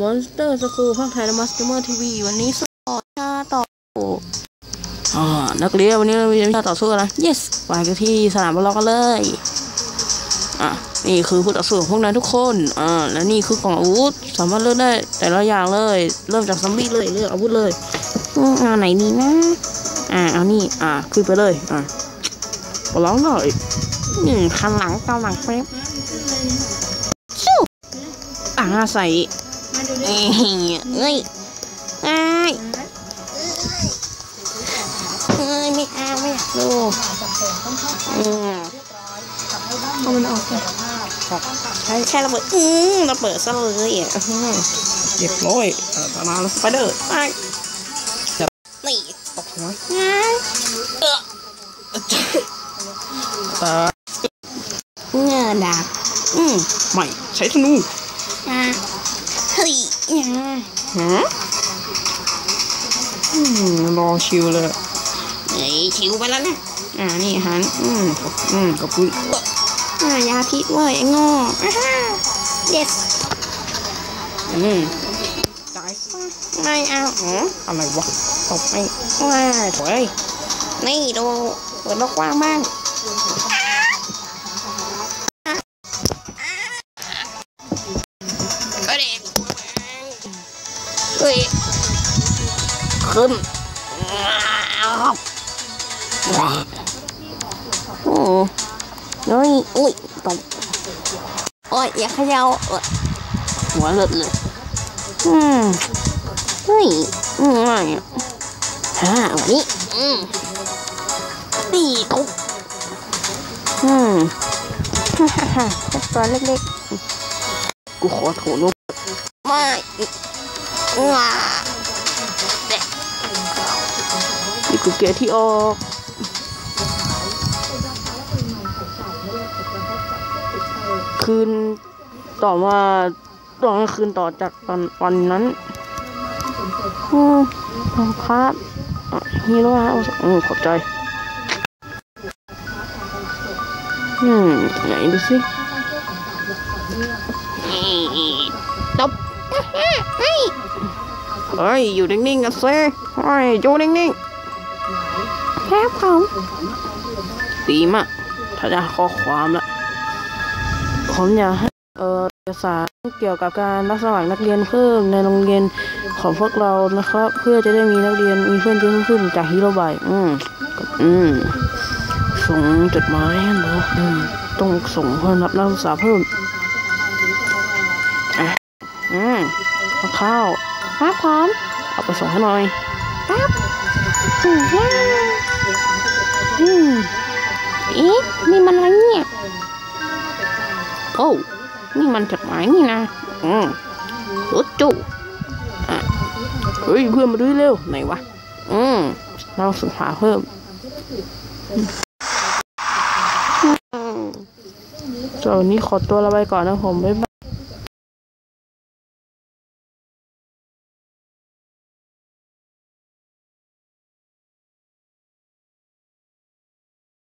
มอนสเตอร์สกูลภาคไทยและมาสเตอร์ทีวีวันนี้สอนชาต่ออ่านักเรียนวันนี้เรามีชาต่อสู้กันนะ yes ไปกันที่สนามบอลกันเลย อะ นี่คือผู้ต่อสู้ของพวกนั้นทุกคน อ่า และนี่คือกล่องอาวุธ สามารถเลือกได้แต่ละอย่างเลย เริ่มจากซอมบี้เลย เลือกอาวุธเลยอ่าไหนดีนะ อ่า เอานี่ อ่าขึ้นไปเลย อ่าขอร้องหน่อยนี่งคันหลังเกาหลังเป๊บชิวอ่าใส่ เอ้ยเอ้ยเอ้ยเอ้ยไม่เอาไม่อยากดูอืมเอามันออกเลยใช่ใช่ระเบิดอืมระเบิดซะเลยอะอื้อหือเรียบร้อยเออประมาณสไปเดอร์ไปเดี๋ยวนี่ตกหัวเออตาเงือดาบอืมไม่ใช้ธนูอ่าเฮ้ ยอ่าฮะอืมรอชิวเลยเฮ้ยชิวไปแล้วนะ อ่า นี่หัน อืมอืมกับปุ้ยอ่ายาพิษเว้ยไอ้โง่อ่าฮะ yes อืมตายซะไม่เอาอ๋ออะไรวะตบไม่ว้าถอยนี่ดูเปิดโลกกว้างบ้าง ขึ้นว้าวโอ้เฮ้ยอุ้ยตบโอ้ยอย่าเขย่าเอ้ยหัวเลือดเลยอืมเฮ้ยอืมอะไรอะฮ่าวันนี้อืมตีทุบอืมฮ่าฮ่าฮ่าแค่ตัวเล็กๆ กูขอโถนุบ นี่กูเกลียที่ออกคืนต่อมาตอนกลางคืนต่อจากตอนวันนั้นอืมครับอะฮีโร่ฮะอืมขอบใจอืมไหนดูสิตบเฮ้ย อยู่นิ่งๆกันซิเฮ้ยอยู่นิ่งๆ ครับผมดีมากถ้าจะข้อความละผมอยากให้เอ่อเอกสารเกี่ยวกับการรับสมัครนักเรียนเพิ่มในโรงเรียนของพวกเรานะครับ เพื่อจะได้มีนักเรียนมีเพื่อนเยอะขึ้นจากฮีโร่บายอืมอืมส่งจดหมายเหรออืมต้องส่งเพื่อรับนักศึกษาเพิ่มอะอืมเอาข้าวครับพร้อมเอาไปส่งให้หน่อยครับอืม อืมเอ๊ะนี่มันอะไรเนี่ยโอ้นี่มันจดหมายนี่นะอืมรถจู่อะเฮ้ยเพื่อนมาดูเร็วไหนวะอืมเราศึกษาเพิ่มอืมส่วนนี้ขอตัวลาไปก่อนนะผมบ๊ายบาย